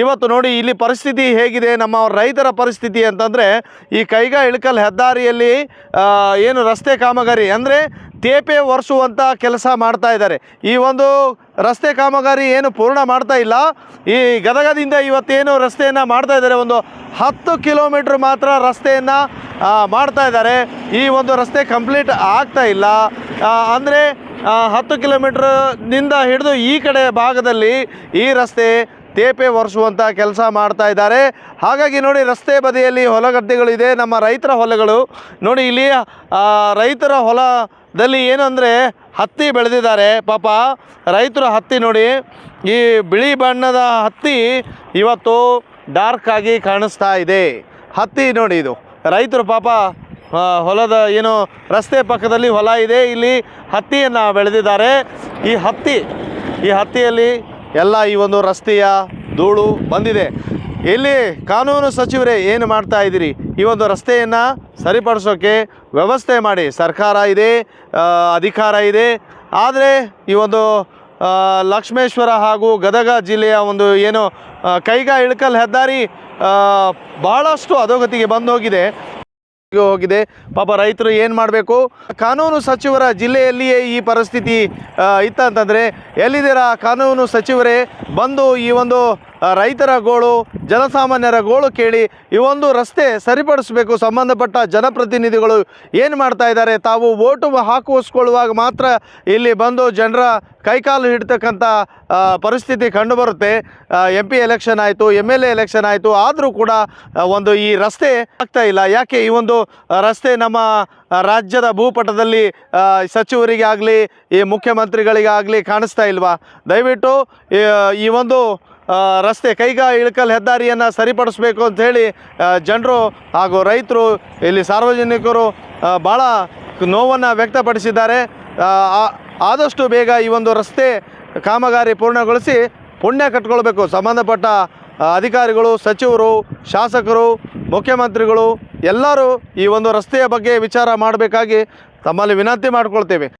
ಇವತ್ತು ನೋಡಿ ಇಲ್ಲಿ ಪರಿಸ್ಥಿತಿ ಹೇಗಿದೆ, ನಮ್ಮ ರೈತರ ಪರಿಸ್ಥಿತಿ ಅಂತಂದರೆ ಈ ಕೈಗಾ ಇಳಕಲ್ ಹೆದ್ದಾರಿಯಲ್ಲಿ ಏನು ರಸ್ತೆ ಕಾಮಗಾರಿ ಅಂದರೆ ತೇಪೆ ಒರೆಸುವಂಥ ಕೆಲಸ ಮಾಡ್ತಾ ಇದ್ದಾರೆ. ಈ ಒಂದು ರಸ್ತೆ ಕಾಮಗಾರಿ ಏನು ಪೂರ್ಣ ಮಾಡ್ತಾ ಇಲ್ಲ. ಈ ಗದಗದಿಂದ ಇವತ್ತೇನು ರಸ್ತೆಯನ್ನು ಮಾಡ್ತಾ ಇದ್ದಾರೆ, ಒಂದು ಹತ್ತು ಕಿಲೋಮೀಟ್ರ್ ಮಾತ್ರ ರಸ್ತೆಯನ್ನು ಮಾಡ್ತಾ ಇದ್ದಾರೆ. ಈ ಒಂದು ರಸ್ತೆ ಕಂಪ್ಲೀಟ್ ಆಗ್ತಾ ಇಲ್ಲ. ಅಂದರೆ ಹತ್ತು ಕಿಲೋಮೀಟ್ರ್ನಿಂದ ಹಿಡಿದು ಈ ಕಡೆ ಭಾಗದಲ್ಲಿ ಈ ರಸ್ತೆ ತೇಪೆ ಒರೆಸುವಂಥ ಕೆಲಸ ಮಾಡ್ತಾ ಇದ್ದಾರೆ. ಹಾಗಾಗಿ ನೋಡಿ ರಸ್ತೆ ಬದಿಯಲ್ಲಿ ಹೊಲಗದ್ದೆಗಳಿದೆ. ನಮ್ಮ ರೈತರ ಹೊಲಗಳು. ನೋಡಿ ಇಲ್ಲಿ ರೈತರ ಹೊಲದಲ್ಲಿ ಏನಂದರೆ ಹತ್ತಿ ಬೆಳೆದಿದ್ದಾರೆ. ಪಾಪ ರೈತರು ಹತ್ತಿ ನೋಡಿ, ಈ ಬಿಳಿ ಬಣ್ಣದ ಹತ್ತಿ ಇವತ್ತು ಡಾರ್ಕ್ ಆಗಿ ಕಾಣಿಸ್ತಾ ಇದೆ. ಹತ್ತಿ ನೋಡಿ ಇದು. ರೈತರು ಪಾಪ ಹೊಲದ ಏನು ರಸ್ತೆ ಪಕ್ಕದಲ್ಲಿ ಹೊಲ ಇದೆ. ಇಲ್ಲಿ ಹತ್ತಿಯನ್ನು ಬೆಳೆದಿದ್ದಾರೆ. ಈ ಹತ್ತಿ, ಈ ಹತ್ತಿಯಲ್ಲಿ ಎಲ್ಲ ಈ ಒಂದು ರಸ್ತೆಯ ಧೂಳು ಬಂದಿದೆ. ಇಲ್ಲಿ ಕಾನೂನು ಸಚಿವರೇ ಏನು ಮಾಡ್ತಾ ಇದ್ದೀರಿ? ಈ ಒಂದು ರಸ್ತೆಯನ್ನು ಸರಿಪಡಿಸೋಕ್ಕೆ ವ್ಯವಸ್ಥೆ ಮಾಡಿ. ಸರ್ಕಾರ ಇದೆ ಅಧಿಕಾರ ಇದೆ. ಆದರೆ ಈ ಒಂದು ಲಕ್ಷ್ಮೇಶ್ವರ ಹಾಗೂ ಗದಗ ಜಿಲ್ಲೆಯ ಒಂದು ಏನು ಕೈಗಾ ಇಳಕಲ್ ಹೆದ್ದಾರಿ ಭಾಳಷ್ಟು ಅಧೋಗತಿಗೆ ಬಂದು ಹೋಗಿದೆ ಹೋಗಿದೆ. ಪಾಪ ರೈತರು ಏನು ಮಾಡಬೇಕು? ಕಾನೂನು ಸಚಿವರ ಜಿಲ್ಲೆಯಲ್ಲಿಯೇ ಈ ಪರಿಸ್ಥಿತಿ ಆ, ಇತ್ತಂತಂದರೆ ಎಲ್ಲಿದ್ದೀರಾ ಕಾನೂನು ಸಚಿವರೇ ಬಂದು ಈ ಒಂದು ರೈತರ ಗೋಳು ಜನಸಾಮಾನ್ಯರ ಗೋಳು ಕೇಳಿ ಈ ಒಂದು ರಸ್ತೆ ಸರಿಪಡಿಸಬೇಕು. ಸಂಬಂಧಪಟ್ಟ ಜನಪ್ರತಿನಿಧಿಗಳು ಏನು ಮಾಡ್ತಾ ಇದ್ದಾರೆ? ತಾವು ಓಟು ಹಾಕುವಸ್ಕೊಳ್ಳುವಾಗ ಮಾತ್ರ ಇಲ್ಲಿ ಬಂದು ಜನರ ಕೈಕಾಲು ಹಿಡ್ತಕ್ಕಂಥ ಪರಿಸ್ಥಿತಿ ಕಂಡುಬರುತ್ತೆ. ಎಂ ಪಿ ಎಲೆಕ್ಷನ್ ಆಯಿತು ಎಂ ಎಲ್ ಎ ಎಲೆಕ್ಷನ್ ಆಯಿತು ಆದರೂ ಕೂಡ ಒಂದು ಈ ರಸ್ತೆ ಆಗ್ತಾ ಇಲ್ಲ. ಯಾಕೆ ಈ ಒಂದು ರಸ್ತೆ ನಮ್ಮ ರಾಜ್ಯದ ಭೂಪಟದಲ್ಲಿ ಸಚಿವರಿಗೆ ಆಗಲಿ ಈ ಮುಖ್ಯಮಂತ್ರಿಗಳಿಗಾಗಲಿ ಕಾಣಿಸ್ತಾ ಇಲ್ವಾ? ದಯವಿಟ್ಟು ಈ, ಒಂದು ರಸ್ತೆ ಕೈಗಾ ಇಳಕಲ್ ಹೆದ್ದಾರಿಯನ್ನು ಸರಿಪಡಿಸಬೇಕು ಅಂಥೇಳಿ ಜನರು ಹಾಗೂ ರೈತರು, ಇಲ್ಲಿ ಸಾರ್ವಜನಿಕರು ಭಾಳ ನೋವನ್ನು ವ್ಯಕ್ತಪಡಿಸಿದ್ದಾರೆ. ಆದಷ್ಟು ಬೇಗ ಈ ಒಂದು ರಸ್ತೆ ಕಾಮಗಾರಿ ಪೂರ್ಣಗೊಳಿಸಿ ಪುಣ್ಯ ಕಟ್ಕೊಳ್ಬೇಕು. ಸಂಬಂಧಪಟ್ಟ ಅಧಿಕಾರಿಗಳು, ಸಚಿವರು, ಶಾಸಕರು, ಮುಖ್ಯಮಂತ್ರಿಗಳು ಎಲ್ಲರೂ ಈ ಒಂದು ರಸ್ತೆಯ ಬಗ್ಗೆ ವಿಚಾರ ಮಾಡಬೇಕಾಗಿ ತಮ್ಮಲ್ಲಿ ವಿನಂತಿ ಮಾಡ್ಕೊಳ್ತೇವೆ.